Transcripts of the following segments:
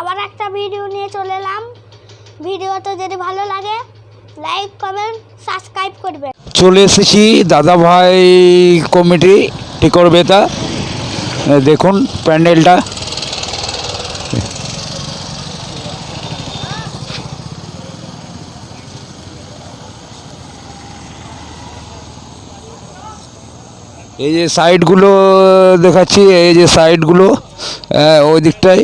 আবার একটা ভিডিও নিয়ে চলে এলাম। ভিডিওটা যদি ভালো লাগে লাইক কমেন্ট সাবস্ক্রাইব করবে। চলে এসেছি দাদা ভাই কমিটি, টিকর বেতা। দেখুন প্যান্ডেলটা। এই যে সাইডগুলো দেখাচ্ছি, এই যে সাইডগুলো ওই দিকটায়।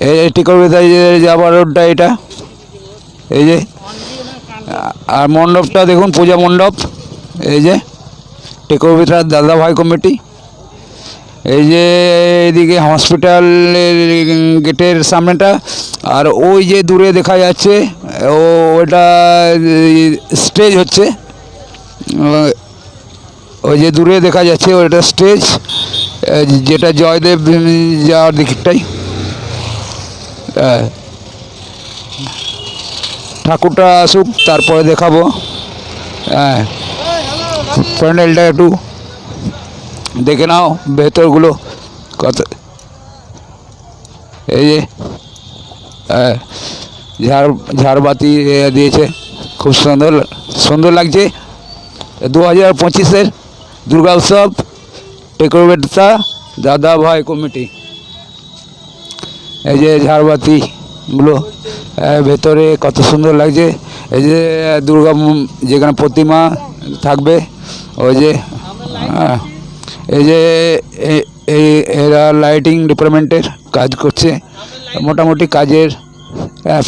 এই যে টিকর বেতায় যে যাবার রোডটা এটা। এই যে, আর মণ্ডপটা দেখুন, পূজা মণ্ডপ। এই যে টেকোভিটার দাদা ভাই কমিটি। এই যে এদিকে হসপিটালের গেটের সামনেটা। আর ওই যে দূরে দেখা যাচ্ছে, ও, ওটা স্টেজ হচ্ছে। ওই যে দূরে দেখা যাচ্ছে, ওটা স্টেজ। যেটা জয়দেব যাওয়ার দিকটাই। ঠাকুরটা আসুক তারপরে দেখাবো। হ্যাঁ। প্যান্ডেলটা একটু দেখে নাও ভেতরগুলো কত। এই যে হ্যাঁ, ঝাড় ঝাড়বাতি দিয়েছে খুব সুন্দর সুন্দর লাগছে। দু হাজার পঁচিশের দুর্গা উৎসব টেকোবেটা দাদা ভাই কমিটি। এই যে ঝাড়বাতিগুলো ভেতরে কত সুন্দর লাগছে। এই যে দুর্গা যেখানে প্রতিমা থাকবে ওই যে আহ, এই যে এরা লাইটিং ডিপার্টমেন্টের কাজ করছে। মোটামুটি কাজের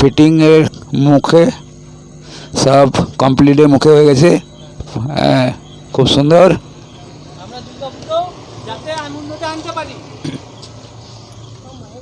ফিটিংয়ের মুখে সব কমপ্লিটের মুখে হয়ে গেছে। হ্যাঁ, খুব সুন্দর আমরা দুর্গা পুজো যাতে আনন্দটা আনতে পারি দেখি ওইদিকে দাঁড়ানো এদিকে দাও খাইছে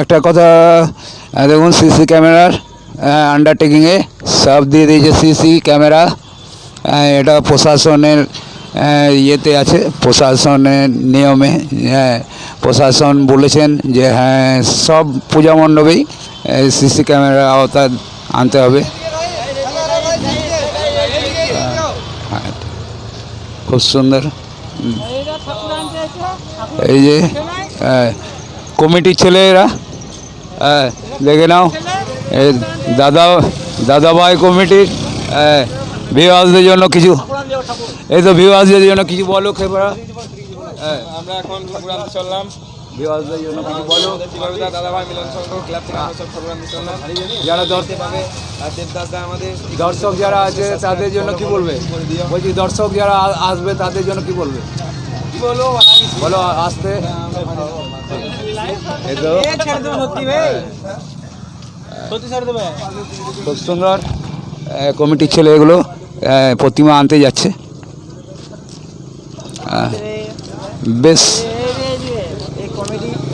একটা কথা দেখুন সিসি ক্যামেরার আন্ডারটেকিংয়ে সব দিয়ে দিয়েছে সিসি ক্যামেরা। এটা প্রশাসনের ইয়েতে আছে প্রশাসনের নিয়মে হ্যাঁ প্রশাসন বলেছেন যে হ্যাঁ সব পূজা মণ্ডপেই সিসি ক্যামেরা আওতা আনতে হবে। হ্যাঁ, খুব সুন্দর। এই যে হ্যাঁ, কমিটির ছেলেরা দেখে নাও। দাদা দাদাভাই কমিটির ভিওয়াসদের জন্য কিছু এই তো ভিওয়াসদের জন্য কিছু বলো খেপড়া হ্যাঁ আমরা এখন চললাম। জন্য কিছু বলো। দাদাভাই মিলন সংঘ ক্লাব থেকে আমরা সব ঠাকুর চললাম। যারা দর্শক পাবে আর আমাদের দর্শক যারা আছে তাদের জন্য কি বলবে? বলছি দর্শক যারা আসবে তাদের জন্য কি বলবে? বলো? বলো আসতে। খুব সুন্দর কমিটির ছেলে এগুলো প্রতিমা আনতে যাচ্ছে। বেশ।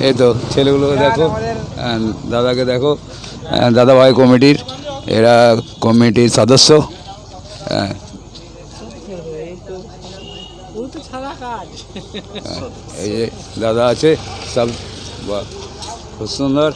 এই তো ছেলেগুলো দেখো দাদাকে দেখো। আহ, দাদাভাই কমিটির এরা কমিটির সদস্য। এই দাদা আছে সব বাহ, খুব সুন্দর